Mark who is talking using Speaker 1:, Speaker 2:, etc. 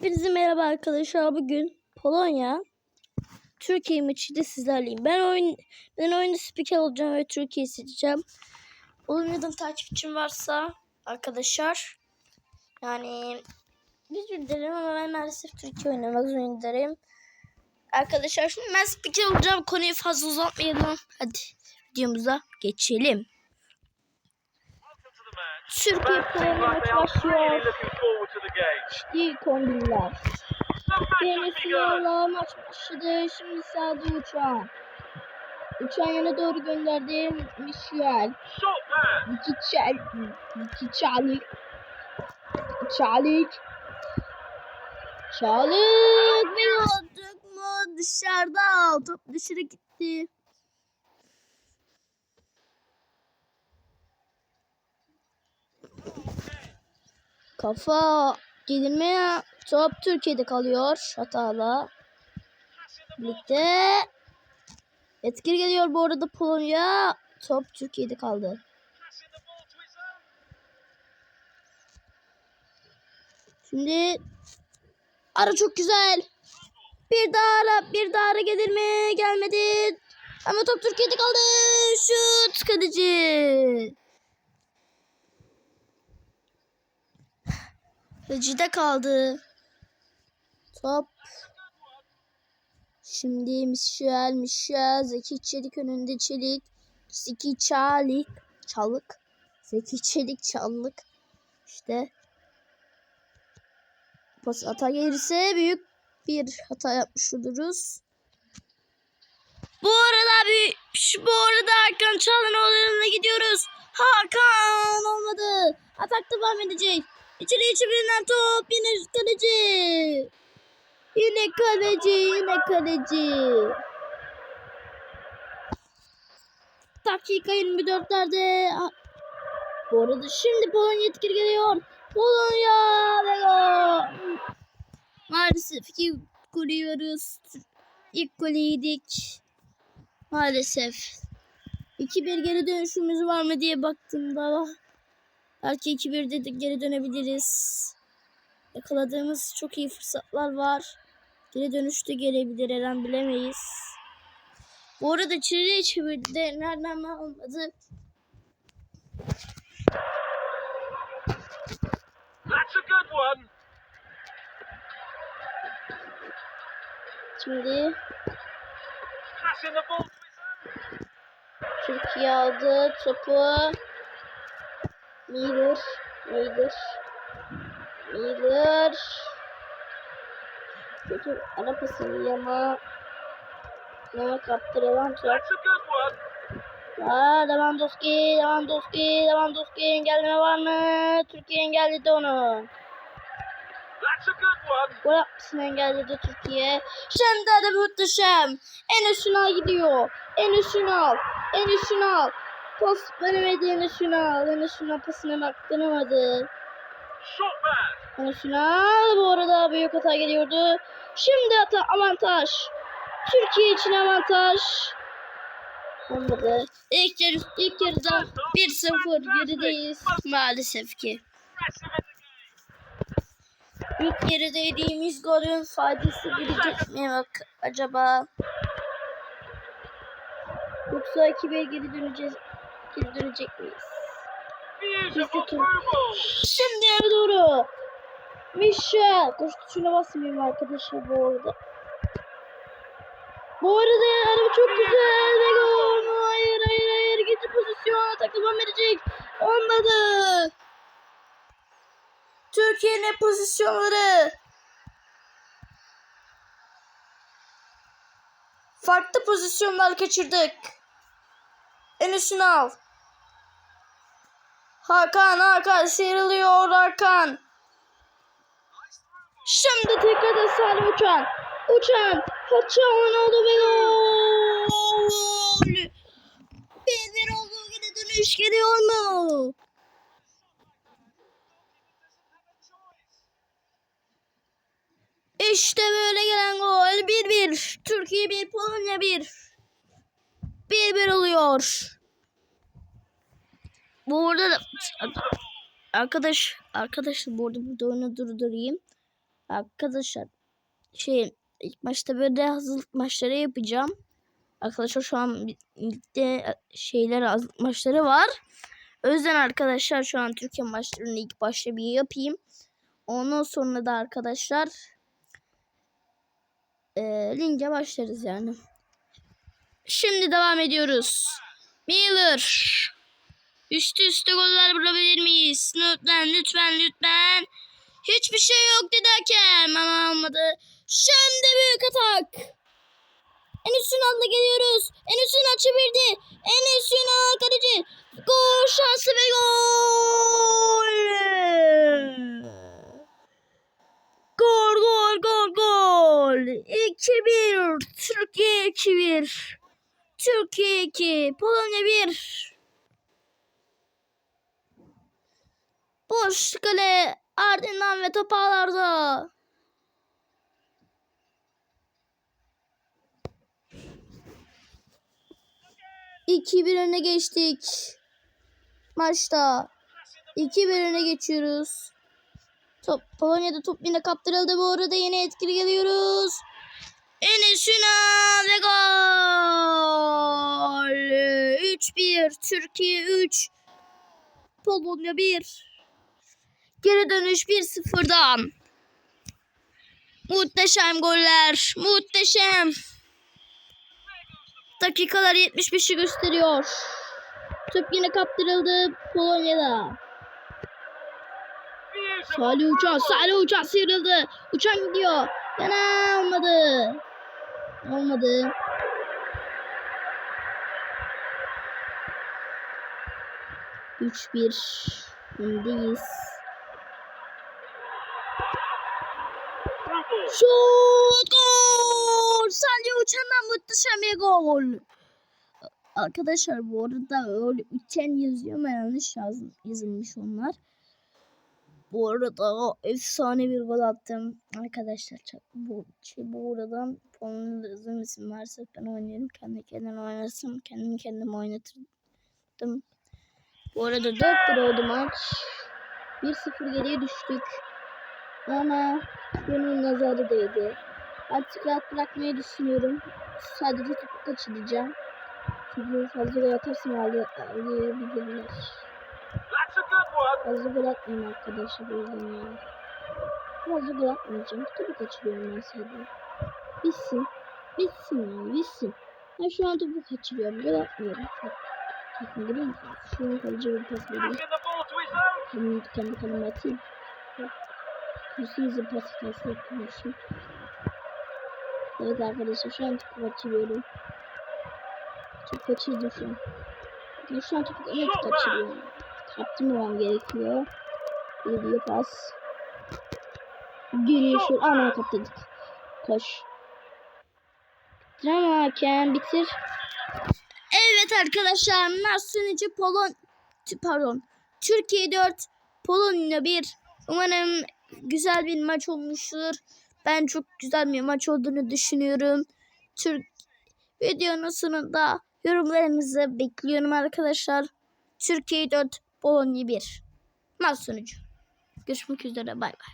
Speaker 1: Hepinize merhaba arkadaşlar. Bugün Polonya Türkiye maçıyla sizlerleyim. Ben oyun ben oyunda spiker olacağım ve Türkiye seçeceğim. Polonya'dan takipçim varsa arkadaşlar yani özür dilerim ama ben maalesef Türkiye oynamak zorundayım. Arkadaşlar şimdi ben spiker olacağım. Konuyu fazla uzatmayalım. Hadi videomuza geçelim. Türkiye Polonya maçı başlıyor. İyi kombinler. Denizli yolla maç başladı. Şimdi sağda uçağın. Uçağın yana doğru gönderdim. Michel. İki çel. İki çalik. Çalik. Çalik. Bir olduk mu dışarıda. Top dışarı gitti. Kafa Gelinmeye top Türkiye'de kalıyor hatalı. Birlikte etkili geliyor bu arada Polonya. Top Türkiye'de kaldı. Şimdi ara çok güzel. Bir daha ara, bir daha ara gelir mi? Gelmedi. Ama top Türkiye'de kaldı. Şut kaleci. Kalecide kaldı. Top. Şimdi Michel, Michel, Zeki Çelik önünde Çelik. Zeki Çelik, Çalık. Zeki Çelik, Çalık. İşte. Pas hata gelirse büyük bir hata yapmış oluruz. Bu arada bir şu bu arada Hakan Çalhanoğlu'na gidiyoruz. Hakan olmadı. Atak devam edecek. İçeri içerinden top yine kaleci. Yine kaleci yine kaleci. Dakika 24'lerde. Bu arada şimdi Polonya etkili geliyor. Polonya ve gol. Maalesef iki golü yiyoruz. İlk golü yedik. Maalesef. 2-1 geri dönüşümüz var mı diye baktığımda Belki 2-1'de de geri dönebiliriz. Yakaladığımız çok iyi fırsatlar var. Geri dönüş de gelebilir her an bilemeyiz. Bu arada çevire çevirdi. Nereden mi olmadı?
Speaker 2: That's a good one.
Speaker 1: Şimdi. Türkiye aldı topu. Miller, Miller, Miller. Kötü ara pasını yama. Yama
Speaker 2: good one.
Speaker 1: Aa, Lewandowski, Lewandowski, Lewandowski engelleme var mı? Türkiye engelledi onu. Gol atmasını engelledi Türkiye. Şimdi de muhteşem. En üstüne gidiyor. En üstüne al. En üstüne al. Pas veremedi en üstüne al. En üstüne pasına baktıramadı. Üstüne al. Bu arada büyük hata geliyordu. Şimdi hata avantaj. Türkiye için avantaj. Olmadı. İlk, yarı, ilk yarıda 1-0 gerideyiz maalesef ki. İlk yarıda yediğimiz golün faydası gelecek mi bak acaba? Yoksa 2-1 geri döneceğiz. Dönecek miyiz?
Speaker 2: Through ball.
Speaker 1: Şimdi eve doğru. Michel. Koş tuşuna basmayayım arkadaşlar bu arada. Bu arada araba çok güzel ve gol. Hayır hayır hayır. İkinci pozisyon takıma verecek. Olmadı. Türkiye'nin pozisyonları. Farklı pozisyonlar kaçırdık. En üstüne al. Hakan Hakan sıyrılıyor Hakan. Şimdi tekrar Salih Uçan. Uçan. Haçan oldu ve gol. Bir bir oldu yine dönüş geliyor mu? İşte böyle gelen gol. 1-1. Türkiye 1, Polonya 1. 1-1 oluyor. Bu arada da arkadaş arkadaşlar bu arada burada oyunu durdurayım. Arkadaşlar şey ilk başta böyle hazırlık maçları yapacağım. Arkadaşlar şu an ligde şeyler hazırlık maçları var. O yüzden arkadaşlar şu an Türkiye maçlarını ilk başta bir yapayım. Ondan sonra da arkadaşlar eee linke başlarız yani. Şimdi devam ediyoruz. Miller. Üstü üste goller bulabilir miyiz? Lütfen lütfen lütfen. Hiçbir şey yok dedi hakem ama olmadı. Şimdi büyük atak. Enes Ünal'la geliyoruz. Enes Ünal çevirdi. Enes Ünal kaleci. Gol şansı ve gol. Gol gol gol gol. 2-1. Türkiye 2-1. Türkiye 2. Polonya 1. Boş kale ardından ve top ağlarda. İki bir öne geçtik. Maçta. 2 bir öne geçiyoruz. Top Polonya'da top yine kaptırıldı bu arada yine etkili geliyoruz. Enes Ünal ve gol. 3-1 Türkiye 3 Polonya 1 Geri dönüş 1-0'dan. Muhteşem goller. Muhteşem. Dakikalar 75'i gösteriyor. Top yine kaptırıldı Polonya'da. Salih Uçan, Salih Uçan sıyrıldı. Uçan gidiyor. Yana olmadı. Olmadı. Üç bir öndeyiz. Şut gol! Salih Uçan'dan muhteşem bir gol. Arkadaşlar bu arada öyle uçan yazıyor ama yanlış yazm yazılmış onlar. Bu arada efsane bir gol attım. Arkadaşlar bu şey bu arada Polonya'da isim varsa ben oynarım. Kendi kendime oynasam kendim kendim oynatırdım. Bu arada 4-1 oldu maç. 1-0 geriye düştük. Ama bunun nazarı değdi. Artık rahat bırakmayı düşünüyorum. Sadece topu kaçıracağım. Çünkü fazla gol atarsam ağlay- ağlayabilirler. Fazla gol atmayayım arkadaşlar o yüzden ya. Fazla gol atmayacağım. Topu kaçırıyorum ben sadece. Bitsin. Bitsin ya bitsin. Ben şu an topu kaçırıyorum. Gol atmıyorum. Bakın görüyor musunuz? Şu an kaleci bir pas veriyor.
Speaker 2: Own.
Speaker 1: Kendi, kaleme atayım. Hüsnü'nün pas hatası yapmışım. Evet arkadaşlar şu an topu kaçırıyorum. Çok kaçırdım şu an. Ben şu an topu evet kaçırıyorum. Kaptırmamam gerekiyor. Geliyor pas. Geliyor şu ana kaptırdık. Koş. Hakem bitir. Evet arkadaşlar sonucu Polon pardon Türkiye 4 Polonya 1 Umarım güzel bir maç olmuştur. Ben çok güzel bir maç olduğunu düşünüyorum. Türk videonun sonunda yorumlarınızı bekliyorum arkadaşlar. Türkiye 4 Polonya 1 maç sonucu. Görüşmek üzere bay bay.